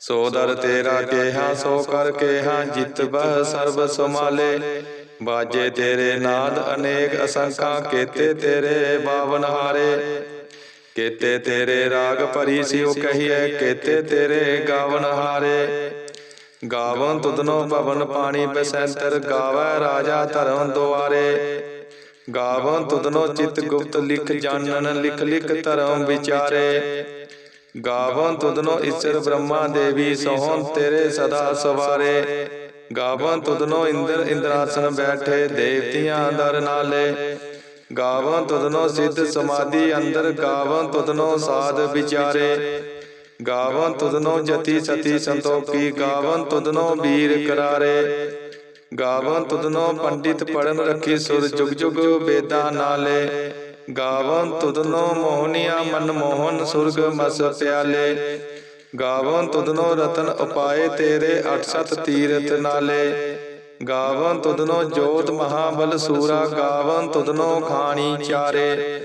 ਸੋ ਦਰ ਤੇਰਾ ਕੇਹਾ ਸੋ ਕਰ ਕੇਹਾ ਜਿਤ ਬਹ ਸਰਬ ਸਮਾਲੇ ਬਾਜੇ ਤੇਰੇ ਨਾਦ ਅਨੇਕ ਅਸੰਖਾਂ ਕੇਤੇ ਤੇਰੇ ਬਾਵਨ ਹਾਰੇ। ਕੇਤੇ ਤੇਰੇ ਰਾਗ ਭਰੀ ਸਿਉ ਕਹੀਏ ਕੇਤੇ ਤੇਰੇ ਗਾਵਨ ਹਾਰੇ। ਗਾਵਨ ਤੁਧਨੋ ਭਵਨ ਪਾਣੀ ਬਸੰਤਰ ਗਾਵੈ ਰਾਜਾ ਧਰਮ ਦੁਆਰੇ। ਗਾਵਨ ਤੁਧਨੋ ਚਿਤ ਗੁਪਤ ਲਿਖ ਜਾਣਨ ਲਿਖ ਲਿਖ ਧਰਮ ਵਿਚਾਰੇ। ਗਾਵਨ ਤੁਧਨੋ ਈਸ਼ਰ ਬ੍ਰਹਮਾ ਦੇਵੀ ਸੋਹਣ ਤੇਰੇ ਸਦਾ ਸਵਾਰੇ। ਗਾਵਨ ਤੁਧਨੋ ਇੰਦਰ ਇੰਦਰਾਸਨ ਬੈਠੇ ਦੇਵਤਿਆਂ ਦਰ ਨਾਲੇ। ਗਾਵਨ ਤੁਧਨੋ ਸਿੱਧ ਸਮਾਧੀ ਅੰਦਰ ਗਾਵਨ ਤੁਧਨੋ ਸਾਧ ਵਿਚਾਰੇ। ਗਾਵਨ ਤੁਧਨੋ ਜਤੀ ਸਤੀ ਸੰਤੋਖੀ ਗਾਵਨ ਤੁਧਨੋ ਵੀਰ ਕਰਾਰੇ। ਗਾਵਨ ਤੁਧਨੋ ਪੰਡਿਤ ਪੜਨ ਰੱਖੀ ਸੁਰ ਜੁਗ ਜੁਗ ਵੇਦਾਂ ਨਾਲੇ। ਗਾਵਨ ਤੁਧਨੋ ਮੋਹਨੀਆ ਮਨ ਮੋਹਨ ਸੁਰਗ ਮਸ ਪਿਆਲੇ। ਗਾਵਨ ਤੁਧਨੋ ਰਤਨ ਉਪਾਏ ਤੇਰੇ ਅਠ ਸਤ ਤੀਰਥ ਨਾਲੇ। ਗਾਵਨ ਤੁਧਨੋ ਜੋਤ ਮਹਾਬਲ ਸੂਰਾ, ਗਾਵਨ ਤੁਧਨੋ ਖਾਣੀ ਚਾਰੇ।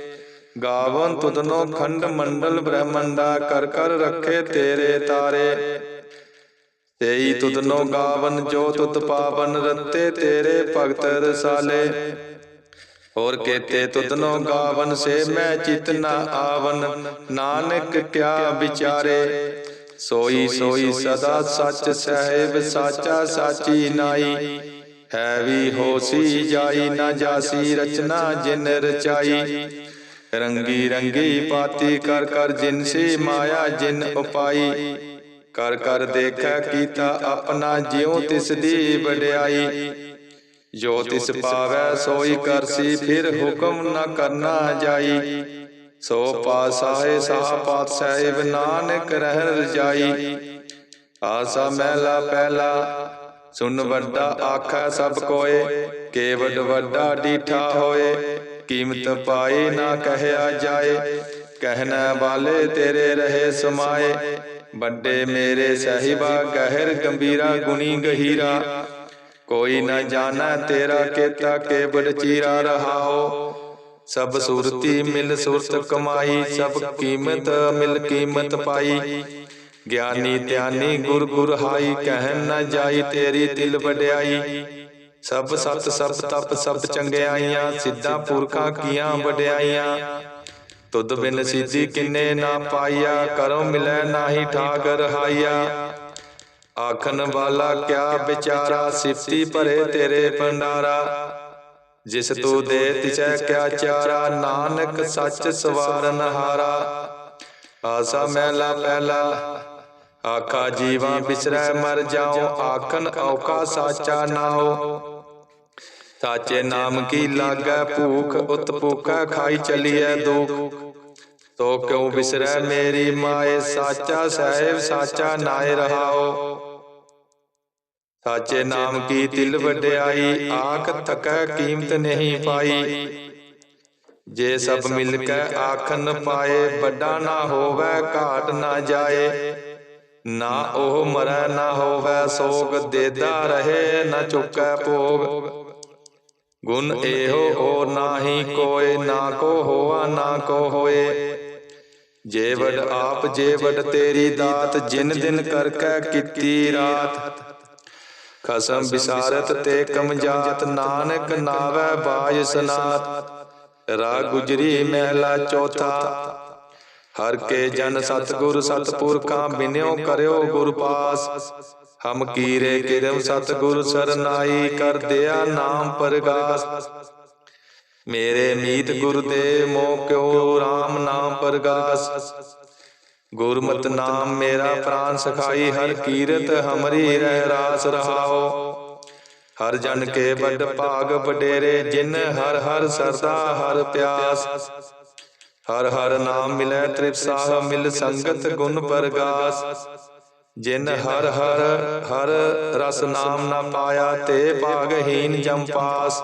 ਗਾਵਨ ਤੁਧਨੋ ਖੰਡ ਮੰਡਲ ਬ੍ਰਹਮੰਡਾ, ਕਰ ਕਰ ਰੱਖੇ ਤੇਰੇ ਤਾਰੇ। ਤੇਈ ਤੁਧਨੋ ਗਾਵਨ ਜੋਤ ਤੁਤ ਪਾਵਨ ਰਤੇ ਤੇਰੇ ਭਗਤ ਰਸਾਲੇ। ਹੋਰ ਸੇ ਮੈਂ ਚਿਤ ਨਾ ਆਵਨ। ਨਾਨਕ ਕਿਆ ਵਿਚਾਰੇ? ਸੋਈ ਸੋਈ ਸਦਾ ਸੱਚ ਸਹਿਬ ਸਾਚਾ ਸਾਚੀ ਨਾਈ। ਹੈ ਵੀ ਹੋਸੀ ਜਾਈ ਨਾ ਜਾਸੀ ਰਚਨਾ ਜਿਨ ਰਚਾਈ। ਰੰਗੀ ਰੰਗੀ ਪਾਤੀ ਕਰ ਕਰ ਜਿਨ ਸੀ ਮਾਇਆ ਜਿਨ ਉਪਾਈ। ਕਰ ਕਰ ਦੇਖੈ ਕੀਤਾ ਆਪਣਾ ਜਿਉ ਤਿਸ ਦੀ ਵਡਿਆਈ। ਜੋ ਤਿਸ ਪਾਵੈ ਸੋਈ ਕਰਸੀ ਫਿਰ ਹੁਕਮ ਨਾ ਕਰਨਾ ਜਾਈ। ਸੋ ਪਾਸਾਏ ਸਾਹ ਪਾਤ ਸਾਹਿਬ ਨਾਨਕ ਰਹਿ ਰਜਾਈ ਆਸਾ ਮਹਿਲਾ ਪਹਿਲਾ ਸੁਨ ਵੱਡਾ ਆਖੈ ਸਭ ਕੋਏ ਕੇਵਡ ਵੱਡਾ ਡੀਠਾ ਹੋਏ ਕੀਮਤ ਪਾਈ ਨਾ ਕਹਿਆ ਜਾਏ। ਕਹਿਣਾ ਵਾਲੇ ਤੇਰੇ ਰਹੇ ਸਮਾਏ। ਵੱਡੇ ਮੇਰੇ ਸਹਿਬਾ ਗਹਿਰ ਗੰਭੀਰਾ ਗੁਣੀ ਗਹੀਰਾ। ਕੋਈ ਨਾ ਜਾਣਾ ਤੇਰਾ ਕੇਤਾ ਕੇਵਡ ਚੀਰਾ ਰਹਾਓ ਸਭ ਸੁਰਤੀ ਮਿਲ ਸੁਰਤ ਕਮਾਈ। ਸਭ ਕੀਮਤ ਮਿਲ ਕੀਮਤ ਪਾਈ। ਗਿਆਨੀ ਧਿਆਨੀ ਗੁਰ ਗੁਰ ਹਾਈ ਕਹਿ ਨਾ ਜਾਈ ਤੇਰੀ ਦਿਲ ਵਡਿਆਈ। ਸਭ ਸਤ ਸਭ ਤਪ ਸਭ ਚੰਗਿਆਈਆਂ ਸਿੱਧਾ ਪੁਰਖਾਂ ਕੀਆਂ ਵਡਿਆਈਆਂ। ਤੁਧ ਬਿਨ ਸਿੱਧੀ ਕਿੰਨੇ ਨਾ ਪਾਈਆ। ਕਰੋ ਮਿਲੈ ਨਾਹੀ ਠਾਕ ਰਹਾਈਆ ਆਖਣ ਵਾਲਾ ਕਿਆ ਵਿਚਾਰਾ ਸਿਫਤੀ ਭਰੇ ਤੇਰੇ ਭੰਡਾਰਾ? ਜਿਸ ਤੂੰ ਦੇ ਤਿਸੈ ਕਿਆ ਚਾਰਾ ਨਾਨਕ ਸੱਚ ਸਵਾਰਨ ਹਾਰਾ। ਆਸਾ ਮਹਿਲਾ ਪਹਿਲਾ ਆਖਾ ਜੀਵਾਂ ਬਿਸਰੈ ਮਰ ਜਾਉ ਆਖਣ ਔਕਾ ਸਾਚਾ ਨਾਉ। ਸਾਚੇ ਨਾਮ ਕੀ ਲਾਗੈ ਭੂਖ ਉਤ ਭੂਖਾ ਖਾਈ ਚਲੀਐ ਦੁਖ। ਤੋ ਕਿਉ ਬਿਸਰੈ ਮੇਰੀ ਮਾਏ ਸਾਚਾ ਸਾਹਿਬ ਸਾਚਾ ਨਾਏ ਰਹਾਓ। ਸਾਚੇ ਨਾਮ ਕੀ ਦਿਲ ਵਡਿਆਈ ਆਖ ਤਕੈ ਕੀਮਤ ਨਹੀਂ ਪਾਈ। ਜੇ ਸਭ ਮਿਲ ਕੇ ਆਖਨ ਪਾਏ ਵੱਡਾ ਨਾ ਹੋਵੇ ਘਾਟ ਨਾ ਜਾਏ। ਨਾ ਉਹ ਮਰੈ ਨਾ ਹੋਵੇ ਸੋਗ ਦੇਦਾ ਰਹੇ ਨਾ ਚੁੱਕੈ ਭੋਗ। ਗੁਣ ਇਹੋ ਹੋਰ ਨਾਹੀ ਕੋਏ ਨਾ ਕੋ ਹੋਆ ਨਾ ਕੋ ਹੋਏ। ਜੇ ਵਡ ਆਪ ਜੇ ਵਡ ਤੇਰੀ ਦਾਤ ਜਿਨ ਦਿਨ ਕਰ ਕੈ ਕੀਤੀ ਰਾਤ। ਖਸਮ ਵਿਸਾਰਤ ਤੇ ਕਮਜਾਤ ਨਾਨਕ ਨਾਵੈ ਬਾਜ ਸਨਾਤ। ਰਾ ਗੁਜਰੀ ਮਹਿਲਾ ਚੌਥਾ। ਹਰ ਕੇ ਜਨ ਸਤਗੁਰ ਸਤਪੁਰਖਾਂ ਬਿਨਿਓ ਕਰਿਓ ਗੁਰ ਪਾਸ। ਹਮ ਕੀਰੇ ਕਿਰਮ ਸਤਿਗੁਰ ਸਰਨਾਈ ਕਰ ਦਿਆ ਨਾਮ ਪਰਗਾਸ। ਮੇਰੇ ਮੀਤ ਗੁਰ ਦੇ ਮੋ ਕਿਉ RAM ਨਾਮ ਪਰਗਾਸ ਗੁਰਮਤਿ ਨਾਮ ਮੇਰਾ ਪ੍ਰਾਨ ਸਖਾਈ, ਹਰ ਕੀਰਤ ਹਮਰੀ ਰਹਿ ਰਾਸ ਰਹਾਓ। ਹਰ ਜਨ ਕੇ ਵੱਡ ਭਾਗ ਵਡੇਰੇ, ਜਿਨ ਹਰ ਹਰ ਸਰਦਾ ਹਰ ਪਿਆਸ। ਹਰ ਹਰ ਨਾਮ ਮਿਲੈ ਤ੍ਰਿਪਸਾਹ ਮਿਲ ਸੰਗਤ ਗੁਣ ਪਰਗਾਸ। ਜਿਨ ਹਰ ਹਰ ਹਰ ਰਸ ਨਾਮ ਨਾ ਪਾਇਆ, ਤੇ ਭਾਗਹੀਨ ਜਮ ਪਾਸ।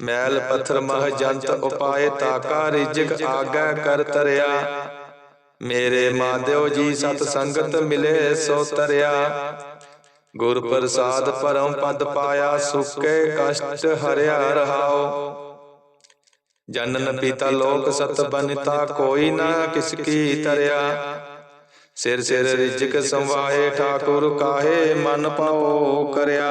ਮੈਲ ਪੱਥਰ ਮਹ ਜੰਤ ਉਪਾਏ ਤਾਕਾ ਰਿਜਕ ਆਗੈ ਕਰ ਤਰਿਆ ਮੇਰੇ ਮਾਧਿਓ ਜੀ ਸਤ ਸੰਗਤ ਮਿਲੇ ਸੋ ਤਰਿਆ ਗੁਰ ਪ੍ਰਸਾਦ ਪਰਮ ਪਦ ਪਾਇਆ ਸੁਕੇ ਕਸ਼ਟ ਹਰਿਆ ਰਹਾਓ ਜਨਨ ਪਿਤਾ ਲੋਕ ਸਤ ਬਨਿਤਾ ਕੋਈ ਨਾ ਕਿਸ ਕੀ ਤਰਿਆ ਸਿਰ ਸਿਰ ਰਿਜਕ ਸੰਵਾਏ ਠਾਕੁਰ ਕਾਹੇ ਮਨ ਪਾਓ ਕਰਿਆ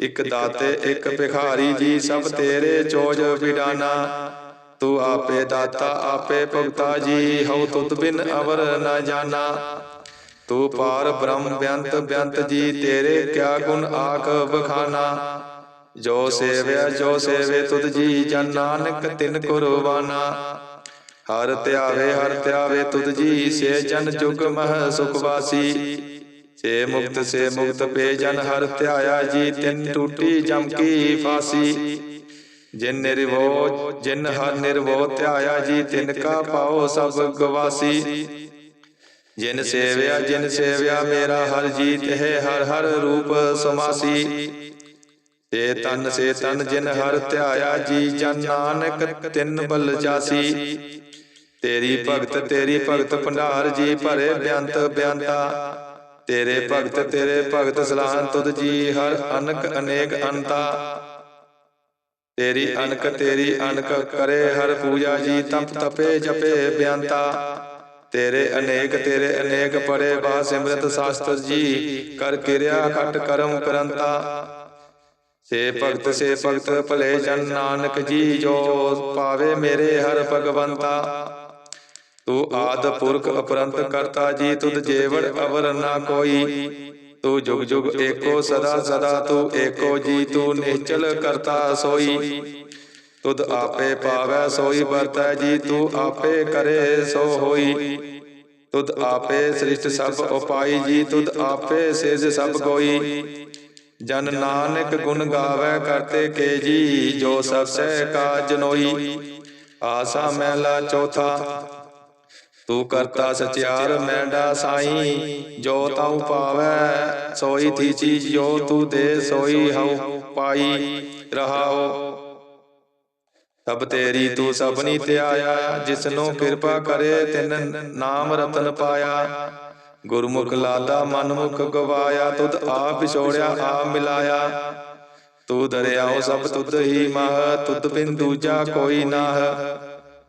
ਇਕ ਦਾਤੇ ਇਕ ਭਿਖਾਰੀ ਜੀ ਸਭ ਤੇਰੇ ਚੋਜ ਵਿਡਾਨਾ ਤੂੰ ਆਪੇ ਦਾਤਾ ਆਪੇ ਭਗਤਾ ਜੀ ਹਉ ਤੁਧ ਬਿਨ ਅਵਰ ਨ ਜਾਣਾ ਤੂੰ ਪਾਰ ਬ੍ਰਹਮ ਬਿਆੰਤ ਬਿਆੰਤ ਜੀ ਤੇਰੇ ਕਿਆ ਗੁਣ ਆਖ ਬਖਾਨਾ। ਜੋ ਸੇਵਿਆ ਜੋ ਸੇਵੇ ਤੁਧ ਜੀ ਜਨ ਨਾਨਕ ਤਿਨ ਕੁਰਬਾਨਾ। ਹਰ ਧਿਆਵੇ ਹਰ ਧਿਆਵੇ ਤੁਧ ਜੀ ਸੇ ਜਨ ਜੁਗ ਮਹ ਸੁਖ ਵਾਸੀ। ਸੇ ਮੁਕਤ ਸੇ ਮੁਕਤ ਪੇ ਜਨ ਹਰ ਧਿਆਇਆ ਜੀ, ਤਿਨ ਟੂਟੀ ਜਮ ਕੀ ਫਾਸੀ। ਜਿਨ ਨਿਰਵੋ, ਜਿਨ ਹਰ ਨਿਰਵੋ ਧਿਆਇਆ ਜੀ, ਤਿਨ ਕਾ ਪਾਓ ਸਭ ਗਵਾਸੀ। ਜਿਨ ਸੇਵਿਆ ਜਿਨ ਸੇਵਿਆ ਮੇਰਾ ਹਰ ਜੀ ਹੈ, ਹਰ ਹਰ ਰੂਪ ਸਮਾਸੀ। ਤੇ ਤਨ, ਸੇ ਤਨ ਜਿਨ ਹਰ ਧਿਆਇਆ ਜੀ, ਜਨ ਨਾਨਕ ਤਿੰਨ ਬਲ ਜਾਸੀ। ਤੇਰੀ ਭਗਤ ਤੇਰੀ ਭਗਤ ਭੰਡਾਰ ਜੀ, ਭਰੇ ਬਿਆੰਤ ਬਿਆੰਤਾ। ਤੇਰੇ ਭਗਤ ਤੇਰੇ ਭਗਤ ਸਲਾਹਨ ਤੁਧ ਜੀ ਹਰ ਅਨਕ ਅਨੇਕ ਅੰਤਾ। ਤੇਰੀ ਅਨਕ ਤੇਰੀ ਅਨਕ ਕਰੇ ਹਰ ਪੂਜਾ ਜੀ ਤਪ ਤਪੇ ਜਪੇ ਬਿਆੰਤਾ। ਤੇਰੇ ਅਨੇਕ ਤੇਰੇ ਅਨੇਕ ਪੜੇ ਬਾ ਸਿਮਰਤ ਸ਼ਾਸਤਰ ਜੀ ਕਰ ਕਿਰਿਆ ਖਟ ਕਰਮ ਕਰੰਤਾ। ਸੇ ਭਗਤ ਸੇ ਭਗਤ ਭਲੇ ਜਨ ਨਾਨਕ ਜੀ ਜੋ ਪਾਵੇ ਮੇਰੇ ਹਰ ਭਗਵੰਤਾ। ਤੂੰ ਆਦ ਪੁਰਖ ਅਪਰੰਤ ਕਰਤਾ ਜੀ, ਤੁਧ ਜੇਵੜ ਅਵਰ ਨਾ ਕੋਈ। ਤੂੰ ਜੁਗ ਜੁਗ ਏਕੋ ਸਦਾ ਸਦਾ, ਤੂੰ ਏਕੋ ਜੀ, ਤੂੰ ਨਿਚਲ ਕਰਤਾ ਸੋਈ। ਤੁਧ ਆਪੇ ਪਾਵੈ, ਸੋਈ ਵਰਤੈ ਜੀ, ਤੂੰ ਆਪੇ ਕਰੇ ਸੋ ਹੋਈ। ਤੁਧ ਆਪੇ ਸ੍ਰਿਸ਼ਟ ਸਭ ਉਪਾਈ ਜੀ, ਤੁਧ ਆਪੇ ਸਿਰਜ ਸਭ ਕੋਈ ਜਨ ਨਾਨਕ ਗੁਣ ਗਾਵੇ, ਕਰਤੇ ਕੇ ਜੀ, ਜੋ ਸਭ ਸਹਿ ਕਾ ਜਨੋਈ ਆਸਾ ਮਹਿਲਾ ਚੌਥਾ ਤੂੰ ਕਰਤਾ ਸਚਿਆਰ, ਮੈਂਡਾ ਸਾਈ, ਜੋ ਤਾਉ ਪਾਵੈ, ਸੋਈ ਥੀਚੀ ਜੋ ਤੂੰ ਦੇ, ਸੋਈ ਹਉ ਪਾਈ, ਰਹਾਓ। ਸਭ ਤੇਰੀ ਤੂੰ ਸਭਨੀ ਧਿਆਇਆ, ਜਿਸਨੂੰ ਕਿਰਪਾ ਕਰੇ, ਤਿਨ ਨਾਮ ਰਤਨ ਪਾਇਆ। ਗੁਰਮੁਖ ਲਾਦਾ ਮਨਮੁਖ ਗਵਾਇਆ, ਤੁਧ ਆਪ ਵਿਛੋੜਿਆ ਆਪ ਮਿਲਾਇਆ। ਤੂੰ ਦਰਿਆਓ ਸਭ ਤੁਧ ਹੀ ਮਹ, ਤੁਧ ਬਿਨ ਦੂਜਾ ਕੋਈ ਨਾਹ।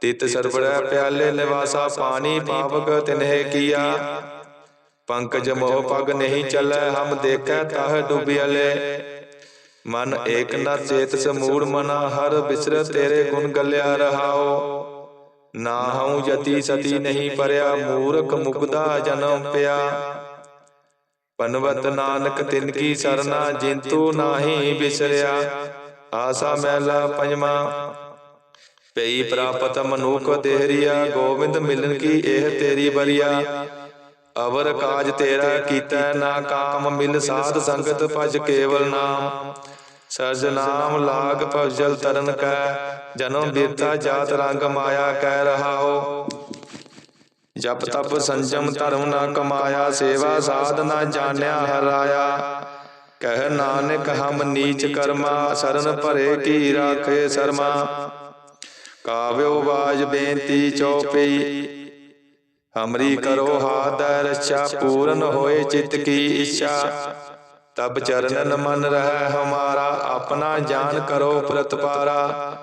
ਤਿਤ ਸਰਬੜੈ ਪਿਆਲੇ ਨਿਵਾਸਾ ਪਾਣੀ ਪਾਵਕ ਤਿਨਹਿ ਕੀਆ। ਪੰਕਜ ਮੋਹ ਪਗ ਨਹੀਂ ਚੱਲੈ ਹਮ ਦੇਖੈ ਤਾਹ ਡੁੱਬਿਆਲੇ ਮਨ ਏਕ ਨ ਚੇਤ ਸਮੂੜ ਮਨਾ ਹਰ ਬਿਸਰ ਤੇਰੇ ਗੁਣ ਗੱਲਿਆ ਰਹਾਓ। ਨਾ ਹਉ ਜਤੀ ਸਤੀ ਨਹੀਂ ਪਰਿਆ ਮੂਰਖ ਮੁਗਦਾ ਜਨਮ ਪਿਆ। ਪਨਵਤ ਨਾਨਕ ਤਿਨ ਕੀ ਸਰਨਾ ਜਿੰਤੂ ਨਾਹੀ ਬਿਸਰਿਆ। ਆਸਾ ਮਹਿਲਾ ਪੰਜਵਾ। ਪਈ ਪ੍ਰਾਪਤ ਮਨੁਖ ਦੇਹਰੀਆ ਗੋਬਿੰਦ ਮਿਲਨ ਕੀ ਇਹ ਤੇਰੀ ਬਰੀਆ ਅਵਰ ਕਾਜ ਤੇਰਾ ਕੀਤਾ ਨਾ ਕਾਮ ਮਿਲ ਸਾਧ ਸੰਗਤ ਭਜ ਕੇਵਲ ਨਾਮ। ਸਰਜ ਨਾਮ ਲਾਗ ਭਜਲ ਤਰਨ ਕੈ। ਜਨਮ ਬੀਰਤਾ ਜਾਤ ਰੰਗ ਮਾਇਆ ਕਹਿ ਰਹਾਓ। ਜਪ ਤਪ ਸੰਜਮ ਧਰਮ ਨਾ ਕਮਾਇਆ ਸੇਵਾ ਸਾਧ ਨਾ ਜਾਣਿਆ ਹਰਾਇਆ। ਕਹਿ ਨਾਨਕ ਹਮ ਨੀਚ ਕਰਮਾ ਸਰਨ ਭਰੇ ਕੀ ਰਾਖੇ ਸਰਮਾ। ਕਾਵਿਓ ਬਾਜ ਬੇਨਤੀ ਚਉਪਈ ਹਮਰੀ ਕਰੋ ਹਾਥ ਰਛਾ ਪੂਰਨ ਹੋਏ ਚਿਤ ਕੀ ਇੱਛਾ। ਤਬ ਚਰਨਨ ਮਨ ਰਹਿ ਹਮਾਰਾ, ਆਪਣਾ ਜਾਨ ਕਰੋ ਪ੍ਰਤਪਾਰਾ।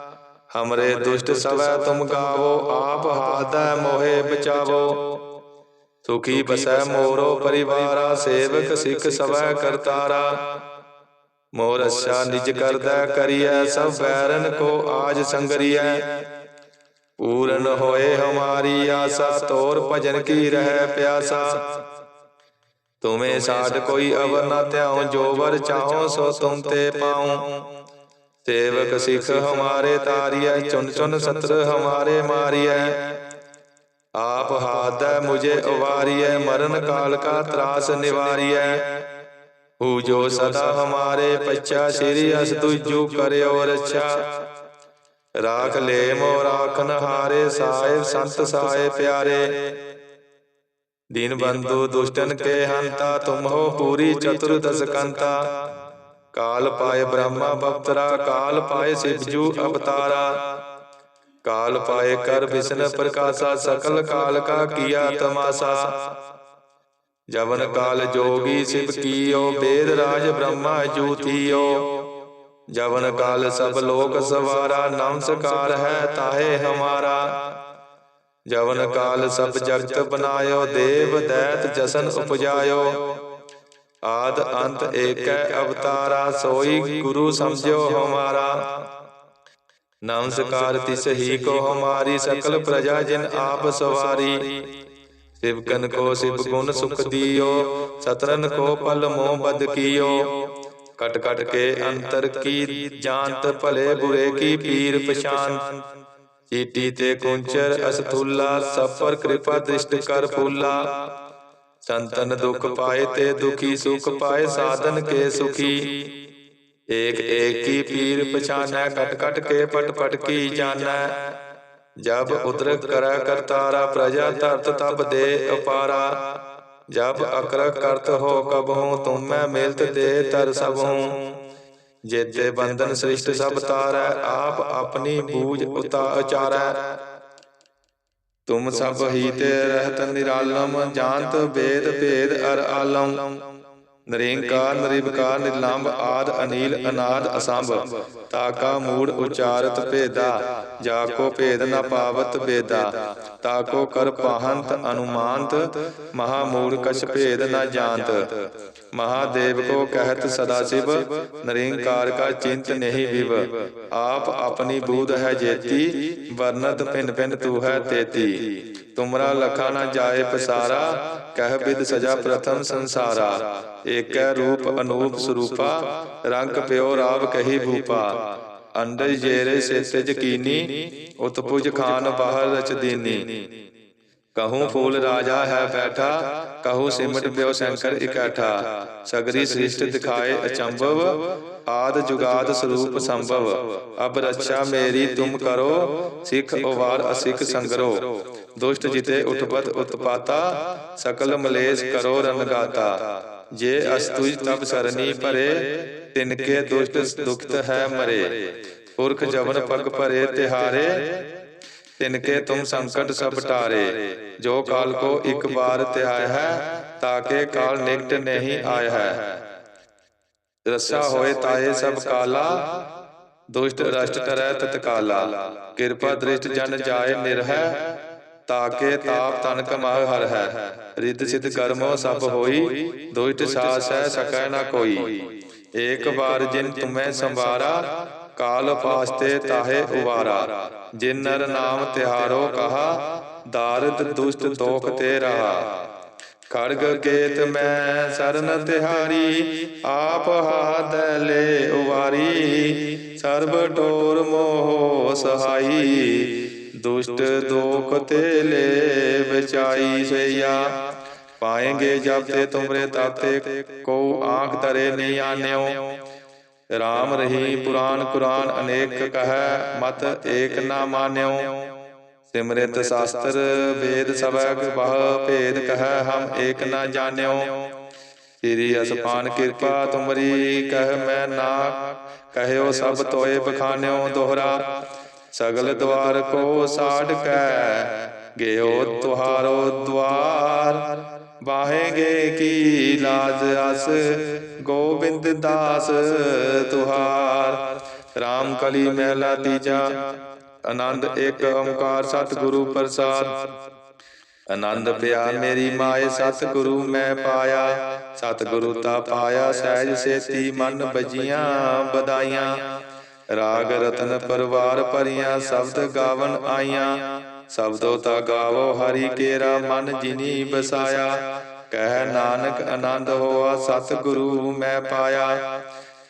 ਹਮਰੇ ਦੁਸ਼ਟ ਸਵੈ ਤੁਮ ਗਾਵੋ, ਆਪ ਹਾਦੈ ਮੋਹਿ ਬਚਾਵੋ। ਸੁਖੀ ਬਸੈ ਮੋਰੋ ਪਰਿਵਾਰਾ, ਸੇਵਕ ਸਿੱਖ ਸਵੈ ਕਰਤਾਰਾ। ਮੋਰ ਅੱਛਾ ਨਿਜ ਕਰਦਾ ਕਰੀਐ, ਸਭ ਵੈਰਨ ਕੋ ਆਜ ਸੰਗਰੀਐ। ਪੂਰਨ ਹੋਏ ਹਮਾਰੀ ਆਸਾ ਤੋਰ ਭਜਨ ਕੀ ਰਹਿ ਪਿਆਸਾ ਤੁਮੇ ਸਾਡ ਕੋਈ ਅਵਰ ਨਾ ਧਿਆਉ ਜੋ ਵਰ ਚਾਹੋ ਸੋ ਤੁਮ ਤੇ ਪਾਉ ਸੇਵਕ ਸਿੱਖ ਹਮਾਰੇ ਤਾਰੀਐ ਚੁਨ ਚੁਨ ਸਤਰ ਹਮਾਰੇ ਮਾਰੀਐ ਆਪ ਹਾਦੈ ਮੁਝੇ ਉਵਾਰੀਐ ਮਰਨ ਕਾਲ ਕਾ ਤਰਾਸ ਨਿਵਾਰੀਐ ਹੂ ਜੋ ਸਦਾ ਹਮਾਰੇ ਪਛਾ ਸ੍ਰੀ ਅਸ ਤੁਜੂ ਕਰਿਓ ਰਛਾ ਰਾਖ ਲੈ ਮੋ ਰਾਖਨ ਹਾਰੇ ਸਾਹਿਬ ਸੰਤ ਸਾਏ ਪਿਆਰੇ ਦੀਨ ਬੰਧੂ ਦੁਸ਼ਟਨ ਕੇ ਹੰਤਾ ਤੁਮ ਹੋ ਪੂਰੀ ਚਤੁਰਦਸ ਕੰਤਾ ਕਾਲ ਪਾਏ ਬ੍ਰਹਮਾ ਬਪਤਰਾ ਕਾਲ ਪਾਏ ਸਿਵਜੂ ਅਵਤਾਰਾ ਕਾਲ ਪਾਏ ਕਰ ਵਿਸ਼ਨ ਪ੍ਰਕਾਸ਼ਾ ਸਕਲ ਕਾਲ ਕਾ ਕੀਆ ਤਮਾਸਾ ਜਵਨ ਕਾਲ ਜੋਗੀ ਸਿਵ ਕੀਓ ਬੇਦ ਰਾਜ ਬ੍ਰਹਮਾ ਜੂਤੀਓ ਜਵਨ ਕਾਲ ਸਭ ਲੋਕ ਸਵਾਰਾ ਨਮਸਕਾਰ ਹੈ ਤਾਹੇ ਹਮਾਰਾ ਜਵਨ ਕਾਲ ਸਭ ਜਗਤ ਬਨਾਇਓ ਦੇਵ ਦੈਤ ਜਸਨ ਉਪਜਾਇਓ ਆਦ ਅੰਤ ਏਕੈ ਅਵਤਾਰਾ ਸੋਈ ਗੁਰੂ ਸਮਝਿਓ ਹਮਾਰਾ ਨਮਸਕਾਰ ਤਿਸ ਹੀ ਕੋ ਹਮਾਰੀ ਸਕਲ ਪ੍ਰਜਾ ਜਿਨ ਆਪ ਸਵਾਰੀ ਸਿਵਕਨ ਕੋ ਸਿਵ ਗੁਣ ਸੁਖ ਦਿਓ ਸਤਰਨ ਕੋ ਪਲ ਮੋਹ ਬਦ ਕੀਓ ਕਟ ਕਟ ਕੇ ਅੰਤਰ ਕੀ ਜਾਣਤ ਭਲੇ ਬੁਰੇ ਕੀ ਪੀਰ ਪਛਾਨ ਚੀਟੀ ਤੇ ਕੁੰਚਰ ਅਸਥੂਲਾ, ਸਫਰ ਕਿਰਪਾ ਦ੍ਰਿਸ਼ਟ ਕਰ ਫੂਲਾ। ਸੰਤਨ ਦੁਖ ਪਾਏ ਤੇ ਦੁਖੀ ਸੁਖ ਪਾਏ, ਸਾਧਨ ਕੇ ਸੁਖੀ। ਏਕ ਏਕ ਕੀ ਪੀਰ ਪਛਾਨੈ, ਕਟ ਕਟ ਕੇ ਪਟ ਪਟ ਕੀ ਜਾਣੈ। ਜਬ ਉਦਰਕ ਕਰੈ ਕਰਤਾਰਾ, ਪ੍ਰਜਾ ਧਰਤ ਤਬ ਦੇ ਅਪਾਰਾ। ਜਬ ਅਕਰ ਕਰਤ ਹੋ ਕਬ ਹੂੰ ਤੁਮ ਮੈਂ ਮਿਲਤ ਦੇ ਤਰ ਸਭ। ਹੂੰ ਜੇਤੇ ਬੰਧਨ ਸ੍ਰਿਸ਼ਟ ਸਭ ਤਾਰੈ, ਆਪ ਆਪਣੀ ਬੂਝ ਉਤਾ ਉਚਾਰੈ। ਤੁਮ ਸਭ ਹੀ ਤੇ ਰਹਿਤ ਨਿਰਾਲਮ, ਜਾਣਤ ਵੇਦ ਭੇਦ ਅਰ ਆਲਮ। ਨਰੇਂਕਾਰ ਨਰਿਵਕਾਰ ਨਿਰਲੰਭ ਆਦ, ਅਨੀਲ, ਅਨਾਦ, ਅਸੰਭ। ਤਾਕਾ, ਮੂੜ, ਉਚਾਰਤ, ਭੇਦਾ। ਜਾ ਕੋ ਭੇਦ, ਨ ਪਾਵਤ, ਬੇਦਾ। ਤਾਕੋ, ਕਰ, ਪਾਹੰਤ, ਅਨੁਮਾਨਤ। ਮਹਾ, ਮੂੜ, ਕਛ, ਭੇਦ, ਨ ਜਾਣਤ। ਮਹਾਦੇਵ ਕੋ ਕਹਿਤ ਸਦਾ ਸਿਵ ਨਰੇਂਕਾਰ ਕਾ ਚਿੰਤ ਨਹੀਂ ਵਿਵ। ਆਪ ਆਪਣੀ ਬੂਧ ਹੈ ਜੇਤੀ, ਵਰਨਤ ਪਿੰਨ ਪਿੰਨ ਤੂ ਹੈ ਤੇਤੀ। ਤੁਮਰਾ ਲਖਾ ਨਾ ਜਾਏ ਪਸਾਰਾ, ਕਹਿ ਬਿਦ ਸਜਾ ਪ੍ਰਥਮ ਸੰਸਾਰਾ। ਏਕੈ ਰੂਪ ਅਨੂਪ ਸਰੂਪਾ, ਰੰਗ ਪਿਓ ਰਾਵ ਕਹੀ ਭੂਪਾ। ਅੰਡਰ ਜੇਰੇ ਸੇਤੇ ਜਕੀਨੀ ਉਤਪੁਜ ਖਾਨ ਬਾਹਰ ਰਚ ਦੀਨੀ। ਕਹੂੰ ਫੂਲ ਰਾਜਾ ਹੈ ਬੈਠਾ ਕਹੂੰ ਸਿਮਟ ਬਿਓ ਸ਼ੰਕਰ ਇਕੱਠਾ ਸਗਰੀ ਸ੍ਰਿਸ਼ਟ ਦਿਖਾਏ ਅਚੰਭਵ ਆਦ ਜੁਗਾਦ ਸਰੂਪ ਸੰਭਵ। ਅਬ ਰੱਛਾ ਮੇਰੀ ਤੁਮ ਕਰੋ ਸਿੱਖ ਉਵਾਰ ਅਸਿੱਖ ਸੰਗਰੋ। ਦੁਸ਼ਟ ਜਿਤੇ ਉਤਪਤ ਉਤਪਾਤਾ ਸਕਲ ਮਲੇਸ਼ ਕਰੋ ਰਣਗਾਤਾ ਜੇ ਅਸਤੁਜ ਤਬ ਸਰਨੀ ਭਰੇ ਤਿਨ ਕੇ ਦੁਸ਼ਟ ਦੁਖਤ ਹੈ ਮਰੇ। ਪੁਰਖ ਜਵਨ ਪਗ ਭਰੇ ਤਿਹਾਰੇ तिनके तुम संकट सब टारे जो काल को एक बार त्याय है ताके काल निकट नहीं आया है ਰਸਾ ਹੋਏ ਤਾਏ ਸਭ ਕਾਲਾ ਦੁਸ਼ਟ ਰਸ਼ਟ ਕਰੈ ਤਤਕਾਲਾ ਕਿਰਪਾ ਦ੍ਰਿਸ਼ਟ ਜਨ ਜਾਏ ਨਿਰਹੈ ਤਾਕੇ ਤਾਪ ਤਨ ਕਮਾਹ ਹਰ ਹੈ ਰਿੱਧ ਸਿਧ ਕਰਮੋ ਸਭ ਹੋਈ ਦੁਸ਼ਟ ਸਾਸ ਹੈ ਸਕੈ ਨਾ ਕੋਈ ਏਕ ਵਾਰ ਜਿਨ ਤੁਮੈ ਸੰਵਾਰਾ ਕਾਲ ਪਾਸਤੇ ਤਾਹੇ ਉਵਾਰਾ, ਜਿਨ ਨਰ ਨਾਮ ਤਿਹਾਰੋ ਕਹਾ, ਦਾਰਦ ਦੁਸ਼ਟ ਦੋਖ ਤੇ ਰਹਾ। ਖੜਗ ਕੇਤ ਮੈਂ ਸਰਨ ਤਿਹਾਰੀ, ਆਪ ਹਾਥ ਲੈ ਉਵਾਰੀ। ਸਰਬ ਟੋਰ ਮੋਹ ਸਹਾਈ, ਦੁਸ਼ਟ ਦੋਖ ਤੇ ਲੈ ਬਚਾਈ ਸਈਆ। ਪਾਏਂਗੇ ਜਬ ਤੇ ਤੁਮਰੇ ਤਾਤੇ ਕੋ ਆਂਖ ਤਰੇ ਨਹੀਂ ਆਨਿਓ। ਰਾਮ ਰਹੀ ਪੁਰਾਨ ਕੁਰਾਨ ਅਨੇਕ ਕਹੈ ਮਤ ਏਕ ਨਾ ਮਾਨਿਓ। ਸਿਮਰਿਤ ਸ਼ਾਸਤਰ ਵੇਦ ਸਭੈ ਬਹੁ ਭੇਦ ਕਹੈ ਹਮ ਏਕ ਨਾ ਜਾਣਿਓ। ਤੇਰੀ ਅਸਪਾਨ ਕਿਰਪਾ ਤੁਮਰੀ ਕਹਿ ਮੈਂ ਨਾ ਕਹਿਓ ਸਭ ਤੋਏ ਬਖਾਨਿਓ ਦੋਹਰਾ। ਸਗਲ ਦਵਾਰ ਕੋ ਸਾੜ ਕੈ। ਗਿਓ ਤੁਹਾਰੋ ਦਵਾਰ। ਬਾਹੇਗੇ ਕੀ ਲਾਜ ਅਸ, ਗੋਬਿੰਦ ਦਾਸ ਤੁਹਾਰ। ਰਾਮ ਕਲੀ ਮਹਿਲਾ ਤੀਜਾ, ਆਨੰਦ ਇੱਕ ਓੰਕਾਰ ਸਤਿਗੁਰੂ ਪ੍ਰਸਾਦ। ਆਨੰਦ ਪਿਆ ਮੇਰੀ ਮਾਏ, ਸਤਿਗੁਰੂ ਮੈਂ ਪਾਇਆ। ਸਤਿਗੁਰੂ ਤਾ ਪਾਇਆ, ਸਹਿਜ ਸੇਤੀ ਮਨ ਬਜੀਆਂ ਬਦਾਈਆਂ ਰਾਗ ਰਤਨ ਪਰਵਾਰ ਭਰੀਆਂ, ਸ਼ਬਦ ਗਾਵਨ ਆਈਆਂ। ਸ਼ਬਦੋ ਤਾ ਗਾਵੋ, ਹਰੀ ਕੇਰਾ ਮਨ ਜਿਨੀ ਬਸਾਇਆ। ਕਹਿ ਨਾਨਕ ਆਨੰਦ ਹੋਆ, ਸਤਿਗੁਰੂ ਮੈਂ ਪਾਇਆ।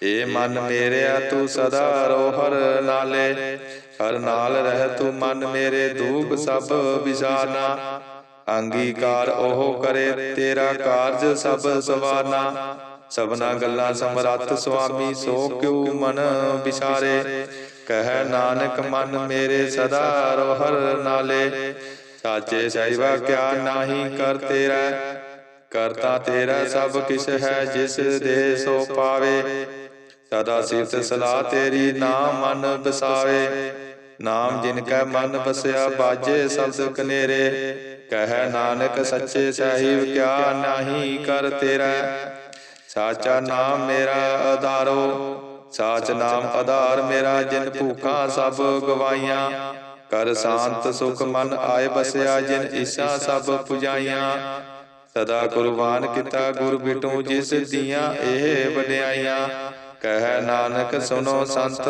ਏ ਮਨ ਮੇਰਿਆ, ਤੂੰ ਸਦਾ ਰੋ ਹਰ ਨਾਲੇ। ਹਰ ਨਾਲ ਰਹਿ ਤੂੰ ਮਨ ਮੇਰੇ ਦੂਖ ਸਭ ਵਿਸਾਰਨਾ ਅੰਗੀਕਾਰ ਉਹ ਕਰੇ, ਤੇਰਾ ਕਾਰਜ ਸਭ ਸਵਾਰਨਾ ਸਭਨਾ ਗੱਲਾਂ ਸਮਰੱਥ ਸੁਆਮੀ, ਸੋ ਕਿਉ ਮਨ ਵਿਚਾਰੇ ਕਹਿ ਨਾਨਕ ਮਨ ਮੇਰੇ ਸਦਾ ਰੋ ਹਰ ਨਾਲੇ। ਸਾਚੇ ਸਹਿਬਾ ਕਿਆ ਨਾਹੀ ਕਰ ਤੇਰਾ ਕਰਤਾ ਤੇਰਾ ਸਭ ਕਿਛ ਹੈ ਜਿਸ ਦੇ ਸੋ ਪਾਵੇ। ਸਦਾ ਸਿਫਤ ਸਲਾਹ ਤੇਰੀ ਨਾਮ ਮਨ ਬਸਾਵੇ। ਨਾਮ ਜਿਨ ਕੈ ਮਨ ਬਸਿਆ, ਬਾਜੇ ਸ਼ਬਦ ਕਨੇਰੇ। ਕਹਿ ਨਾਨਕ ਸੱਚੇ ਸਾਹਿਬ ਕਿਆ ਨਾਹੀ ਕਰ ਤੇਰਾ। ਸਾਚਾ ਨਾਮ ਮੇਰਾ ਆਧਾਰੋ ਸਾਚ ਨਾਮ ਆਧਾਰ ਮੇਰਾ, ਜਿਨ ਭੂਖਾਂ ਸਭ ਗਵਾਈਆਂ। ਕਰ ਸ਼ਾਂਤ ਸੁਖ ਮਨ ਆਏ ਬਸਿਆ, ਜਿਨ ਈਸ਼ਾ ਸਭ ਪੁਜਾਈਆਂ। ਸਦਾ ਕੁਰਬਾਨ ਕੀਤਾ ਗੁਰ ਬਿਟੂ, ਜਿਸ ਦੀਆਂ ਇਹ ਵਡਿਆਈਆਂ। ਕਹਿ ਨਾਨਕ ਸੁਨੋ ਸੰਤ,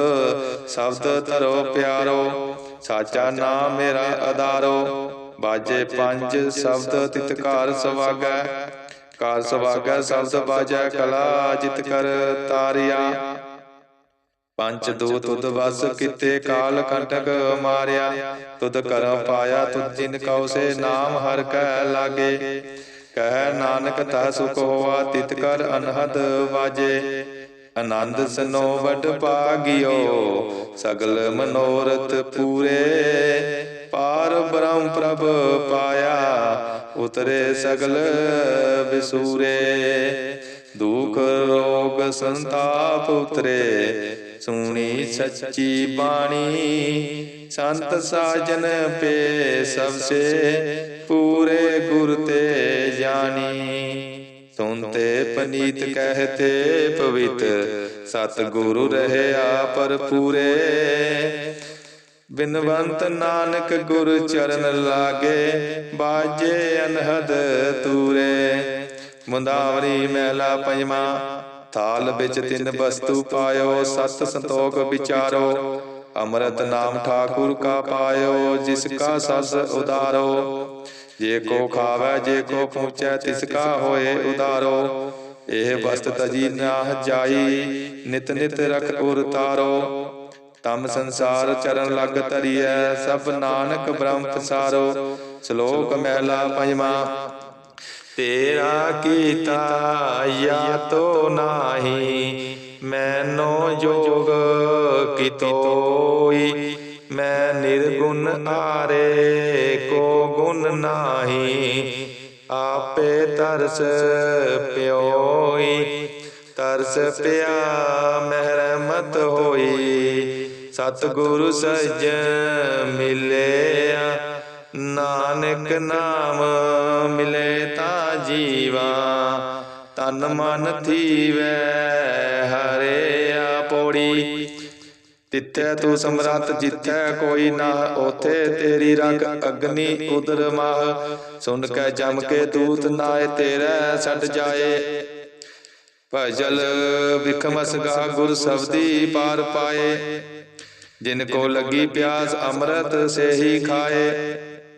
ਸ਼ਬਦ ਧਰੋ ਪਿਆਰੋ। ਸਾਚਾ ਨਾਮ ਮੇਰਾ ਆਧਾਰੋ। ਬਾਜੇ ਪੰਜ ਸ਼ਬਦ ਤਿਤਕਾਰ ਸਵਾਗੈ। ਕਾਰ ਸਵਾਗੈ, ਸ਼ਬਦ ਬਾਜੈ ਕਲਾ, ਜਿਤ ਕਰ ਤਾਰਿਆ। ਪੰਜ ਦੂ ਤੁਧ ਵਸ ਕਿਤੇ ਕਾਲ ਕੰਟਕ ਮਾਰਿਆ। ਤੁਧ ਕਰਮ ਪਾਇਆ ਤੁਧ ਜਿਨ ਕਉ ਸੇ ਨਾਮ ਹਰ ਕੈ ਲਾਗੇ। ਕਹਿ ਨਾਨਕ ਤਾ ਸੁਖ ਹੋਆ ਤਿਤ ਕਰ ਅਨਹਦ ਵਾਜੇ। ਆਨੰਦ ਸਨੋ ਵਡ ਭਾਗਿਓ ਸਗਲ ਮਨੋਰਥ ਪੂਰੇ। ਪਾਰ। ਬ੍ਰਹਮ ਪ੍ਰਭ ਪਾਇਆ। ਉਤਰੇ ਸਗਲ ਵਿਸੂਰੇ ਦੁਖ ਰੋਗ ਸੰਤਾਪ ਉਤਰੇ। ਸੁਣੀ ਸੱਚੀ ਬਾਣੀ, ਸੰਤ ਸਾਜਨ ਪੇ ਸਭ ਸੇ ਪੂਰੇ ਗੁਰ ਤੇ ਜਾਣੀ। ਸੁਨਤੇ ਪਨੀਤ ਕਹਤੇ ਪਵਿੱਤ ਸਤ ਗੁਰੂ ਰਹਿਆ ਪਰ ਪੂਰੇ ਬਿਨਵੰਤ ਨਾਨਕ ਗੁਰ ਚਰਨ ਲਾਗੇ, ਬਾਜੇ ਅਨਹਦ ਤੂਰੇ। ਮੁੰਦਾਵਰੀ ਮਹਿਲਾ ਪੰਜਵਾ ਥਾਲ ਵਿੱਚ ਤਿੰਨ ਵਸਤੂ ਪਾਇਓ ਸਤ ਸੰਤੋਖ ਵਿਚਾਰੋ। ਅੰਮ੍ਰਿਤ ਨਾਮ ਠਾਕੁਰ ਕਾ ਪਾਇਓ ਜਿਸ ਕਾ ਸਸ ਉਦਾਰੋ ਜੇ ਕੋ ਖਾਵੇ ਜੇ ਕੋ ਪਹੁੰਚੈ ਤਿਸ ਕਾ ਹੋਏ ਉਦਾਰੋ ਇਹ ਵਸਤ ਤਜੀ ਨਾ ਜਾਈ ਨਿਤ ਨਿਤ ਰਖ ਉਰ ਤਾਰੋ ਤਮ ਸੰਸਾਰ ਚਰਨ ਲਗ ਤਰੀਐ ਸਭ ਨਾਨਕ ਬ੍ਰਹਮ ਪਸਾਰੋ। ਸ਼ਲੋਕ ਮਹਿਲਾ ਪੰਜਵਾ ਤੇਰਾ ਕੀਤਾ ਯਾ ਤੋ ਨਾਹੀ ਮੈਨੋ ਜੋਗ ਕਿਤੋਈ ਮੈਂ ਨਿਰਗੁਣ ਆਰੇ ਕੋ ਗੁਣ ਨਾਹੀ। ਆਪੇ ਤਰਸ ਪਿਓਈ। ਤਰਸ ਪਿਆ ਮਹਿਰਮਤ ਹੋਈ। ਸਤਿਗੁਰੂ ਸੱਜਣ ਮਿਲਿਆ। ਨਾਨਕ ਨਾਮ ਜੀਵਾ ਤਨ ਮਨ ਥੀਵੈ ਹਰਿਆ ਪੋੜੀ ਤਿੱਥੈ ਤੂੰ ਸਮਰੱਥ ਜਿੱਥੈ ਕੋਈ ਨਾ ਉਥੇ ਤੇਰੀ ਰਗ ਅਗਨੀ ਉਦਰ ਮਾਹ। ਸੁਨ ਕੇ ਜਮ ਕੇ ਦੂਤ ਨਾਏ, ਤੇਰੇ ਛੱਡ ਜਾਏ। ਭਜਲ ਵਿਖਮਸ ਗਾ ਗੁਰ ਸਬਦੀ ਪਾਰ ਪਾਏ। ਜਿਨ ਕੋ ਲੱਗੀ ਪਿਆਸ, ਅੰਮ੍ਰਿਤ ਸੇਹੀ ਖਾਏ।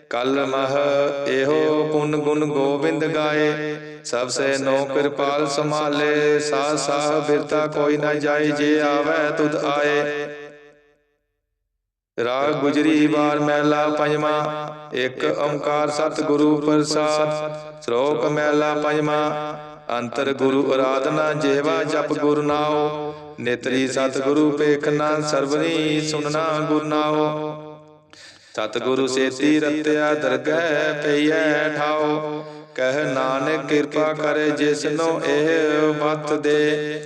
ਕਲ ਮਹ ਇਹੋ ਪੁਨ ਗੁਣ ਗੋਬਿੰਦ ਗਾਏ। ਸਭ ਸੇ ਨੋ ਕਿਰਪਾਲ ਸੰਭਾਲੇ। ਸਾ ਸਾ ਬਿਰਤਾ ਕੋਈ ਨਾ ਜਾਏ ਜੇ ਆਵੇ ਤੁਧ ਆਏ। ਰਾਗ ਗੁਜਰੀ ਵਾਰ ਮਹਿਲਾ ਪੰਜਵਾ। ਇੱਕ ਓੰਕਾਰ ਸਤਿਗੁਰੂ ਪ੍ਰਸਾਦ। ਸ਼ਲੋਕ ਮਹਿਲਾ ਪੰਜਵਾ। ਅੰਤਰ ਗੁਰੂ ਆਰਾਧਨਾ ਜਿਹਵਾ ਜਪ ਗੁਰ ਨਾਉ। ਨੇਤਰੀ ਸਤਿਗੁਰੂ ਪੇਖਨਾ ਸਰਵਨੀ ਸੁਨਣਾ ਗੁਰ ਨਾਉ। ਸਤਿਗੁਰੂ ਸੇਤੀ ਰਤਿਆ ਦਰਗਹਿ ਪਈਐ ਠਾਉ ਕਹਿ ਨਾਨਕ ਕਿਰਪਾ ਕਰੇ ਜਿਸਨੋ ਇਹ ਮਤ ਦੇ।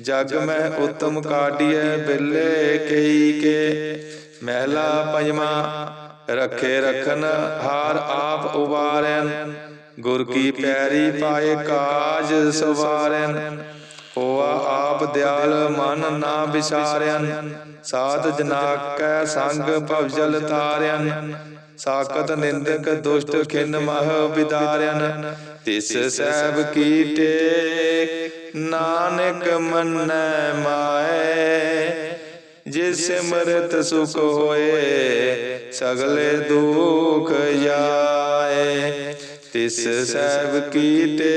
ਜਗ ਮੈਂ ਉਤਮ ਕਾਢੀਐ ਬਿਲੇ ਕਈ ਕੇ। ਮਹਿਲਾ ਪੰਜਵਾ, ਰੱਖੇ ਰਖਨ ਹਾਰ ਆਪ ਉਵਾਰੈਨ। ਗੁਰ ਕੀ ਪੈਰੀ ਪਾਏ ਕਾਜ ਸਵਾਰੈਨ। ਹੋਆ ਆਪ ਦਿਆਲ ਮਨ ਨਾ ਵਿਸਾਰਿਆਨ ਸਾਧ ਜਨਾ ਸੰਗ ਭਵਜਲ ਤਾਰਿਆਨ ਸਾਕਤ ਨਿੰਦਕ ਦੁਸ਼ਟ ਖਿਨ ਮਹ ਵਿਦਾਰਿਆਨ ਤਿਸ ਸਹਿਬ ਕੀਟੇ ਨਾਨਕ ਮੰਨੈ ਮਾਏ। ਜਿਸ ਸਿਮਰਤ ਸੁਖ ਹੋਏ, ਸਗਲੇ ਦੁਖ ਜਾਏ। ਤਿਸ ਸਹਿਬ ਕੀਟੇ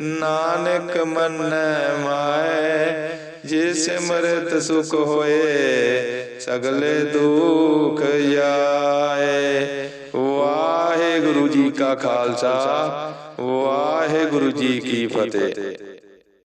ਨਾਨਕ ਮੰਨੈ ਮਾਏ, ਜਿਸ ਸਿਮਰਤ ਸੁਖ ਹੋਏ, ਸਗਲੇ ਦੁਖ ਜਾਏ। ਵਾਹਿਗੁਰੂ ਜੀ ਕਾ ਖਾਲਸਾ, ਵਾਹਿਗੁਰੂ ਜੀ ਕੀ ਫਤਿਹ।